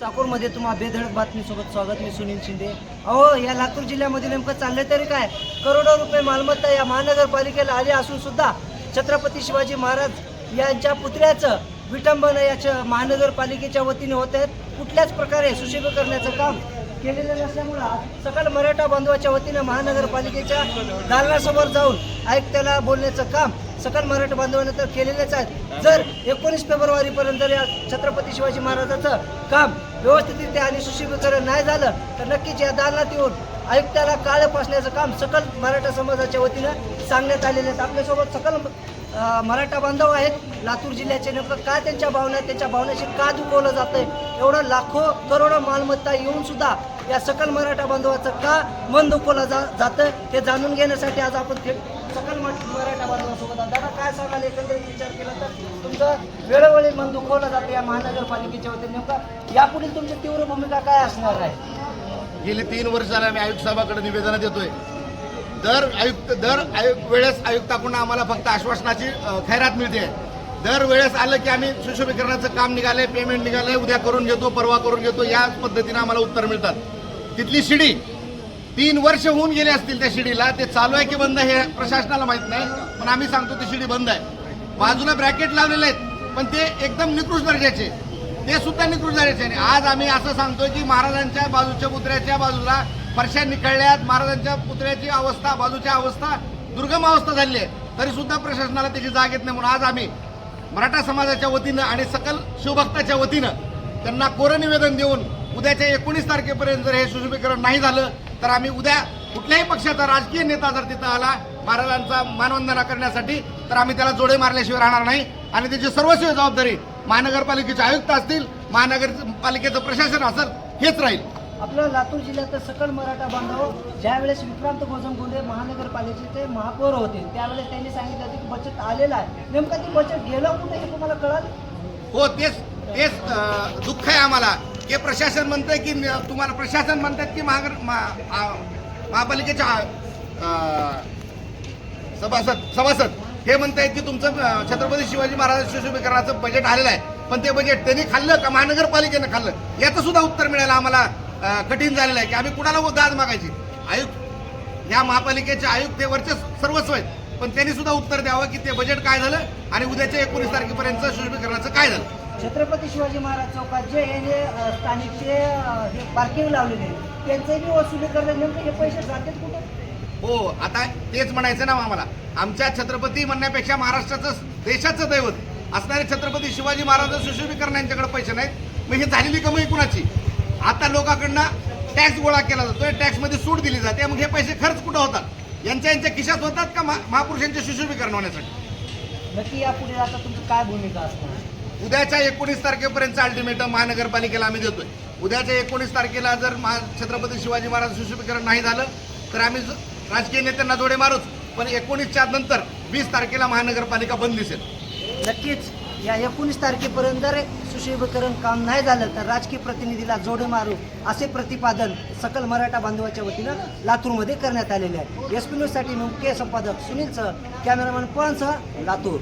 चाकूरमध्ये तुम्हा बेधडक बातमीसोबत स्वागत मी सुनील शिंदे. अहो या लातूर जिल्ह्यामध्ये नेमकं चाललंय तरी काय? करोडो रुपये मालमत्ता या महानगरपालिकेला आली असून सुद्धा छत्रपती शिवाजी महाराज यांच्या पुतळ्याचं विटंबन याच्या महानगरपालिकेच्या वतीने होत आहेत. कुठल्याच प्रकारे सुशोभ करण्याचं काम केलेलं नसल्यामुळं आज सकल मराठा बांधवाच्या वतीनं महानगरपालिकेच्या दालनासमोर जाऊन आयुक्ताला बोलण्याचं काम सकल मराठा बांधवाने तर केलेलेच आहेत जर एकोणीस फेब्रुवारीपर्यंत जर या छत्रपती शिवाजी महाराजाचं काम व्यवस्थितरित्या आणि सुशोभीकरण नाही झालं तर नक्कीच या दालनात येऊन आयुक्ताला काळ पासण्याचं काम सकल मराठा समाजाच्या वतीनं सांगण्यात आलेले आहेत आपल्यासोबत सकल मराठा बांधव आहेत. लातूर जिल्ह्याचे नेमकं काय त्यांच्या भावना आहेत? त्यांच्या भावनेशी का दुखवलं जातं एवढं लाखो करोडो मालमत्ता येऊन सुद्धा या सकल मराठा बांधवाचं का मन दुखवलं जा जातं हे जाणून घेण्यासाठी आज आपण थेट सकल मराठा बांधवासोबत दादा काय सांगाल? एकंदरीत विचार केला तर तुमचं वेळोवेळी मन दुखवलं जातं या महानगरपालिकेच्या वतीने. नेमकं यापुढील तुमची तीव्र भूमिका काय असणार आहे? गेली तीन वर्ष झाले आम्ही आयुक्त साहेबाकडे निवेदन देतोय दर आयुक्त दर आयुक्त वेळेस आयुक्ताकडून आम्हाला फक्त आश्वासनाची खैरात मिळते. दर वेळेस आलं की आम्ही सुशोभीकरणाचं काम निघालंय पेमेंट निघालंय उद्या करून घेतो परवा करून घेतो या पद्धतीने आम्हाला उत्तर मिळतात. तिथली शिडी तीन वर्ष होऊन गेले असतील त्या शिडीला. ते चालू आहे की बंद आहे हे प्रशासनाला माहीत नाही पण आम्ही सांगतो ती शिडी बंद आहे. बाजूला ब्रॅकेट लावलेले आहेत पण ते एकदम निकृष्ट दर्जाचे ते सुद्धा निकृष्ट दर्जाचे आणि आज आम्ही असं सांगतोय की महाराजांच्या बाजूच्या पुतळ्याच्या बाजूला फरशा निकळल्यात महाराजांच्या पुतळ्याची अवस्था बाजूच्या अवस्था दुर्गम अवस्था झाली आहे. तरी सुद्धा प्रशासनाला त्याची जाग येत नाही. म्हणून आज आम्ही मराठा समाजाच्या वतीनं आणि सकल शिवभक्ताच्या वतीनं त्यांना कोरं निवेदन देऊन उद्याच्या एकोणीस तारखेपर्यंत जर हे सुशोभीकरण नाही झालं तर आम्ही उद्या कुठल्याही पक्षाचा राजकीय नेता जर तिथं आला महाराजांचा मानवंदना करण्यासाठी तर आम्ही त्याला जोडे मारल्याशिवाय राहणार नाही. आणि त्याची सर्वस्वी जबाबदारी महानगरपालिकेचे आयुक्त असतील महानगरपालिकेचं प्रशासन असेल हेच राहील. आपलं लातूर जिल्ह्यात सकल मराठा बांधव ज्यावेळेस विक्रांत गोजमगुंडे महानगरपालिकेचे महापौर होते त्यावेळेस त्यांनी सांगितलं होतं की बचत आलेलं आहे. नेमकं ती बचत गेलं कुठे हे तुम्हाला कळाल? हो तेच तेच दुःख आहे आम्हाला. हे प्रशासन म्हणतंय की तुम्हाला प्रशासन म्हणतात की महानगर महा- महापालिकेच्या सभासद सभासद हे म्हणतायत की तुमचं छत्रपती शिवाजी महाराज सुशोभीकरणाचं बजेट आलेलं आहे. पण ते बजेट त्यांनी खाल्लं का महानगरपालिकेनं खाल्लं? याचं सुद्धा उत्तर मिळायला आम्हाला कठीण झालेलं आहे की आम्ही कुणाला दाद मागायची? आयुक्त या महापालिकेचे आयुक्त हे वरचे सर्वस्व आहेत. पण त्यांनी सुद्धा उत्तर द्यावं की ते बजेट काय झालं आणि उद्याच्या एकोणीस तारखेपर्यंत सुशोभीकरणाचं काय झालं? छत्रपती शिवाजी महाराज चौकात जे हे अं, स्थानिकचे हे पार्किंग लावलेले आहे, त्यांचंही वसुली करणं नेमकं हे पैसे जातात कुठे? हो आता तेच म्हणायचं ना आम्हाला. आमच्या छत्रपती म्हणण्यापेक्षा महाराष्ट्राचं देशाचं दैवत. असणारे छत्रपती शिवाजी महाराज सुशोभीकरण यांच्याकडे पैसे नाहीत. मग ही झालेली कमाई कुणाची? आता लोकांकडनं टॅक्स गोळा केला जातोय टॅक्समध्ये सूट दिली जाते. मग हे पैसे खर्च कुठं होतात? यांच्या यांच्या खिशात होतात का महा- महापुरुषांचे सुशोभीकरण होण्यासाठी? नक्की यापुढे आता तुमची काय भूमिका असणार? उद्याच्या एकोणीस तारखेपर्यंत अल्टिमेटम महानगरपालिकेला आम्ही देतोय. उद्याच्या एकोणीस तारखेला जर महा छत्रपती शिवाजी महाराज सुशोभीकरण नाही झालं तर आम्ही राजकीय नेत्यांना जोडे मारूच. पण एकोणीसच्या नंतर वीस तारखेला महानगरपालिका बंद दिसेल. नक्कीच या एकोणीस तारखेपर्यंत जर सुशोभीकरण काम नाही झालं तर राजकीय प्रतिनिधीला जोडे मारू असे प्रतिपादन सकल मराठा बांधवाच्या वतीनं लातूरमध्ये करण्यात आलेले आहे. एस पी न्यूजसाठी मुख्य संपादक सुनील सह कॅमेरामॅन पवनसह लातूर.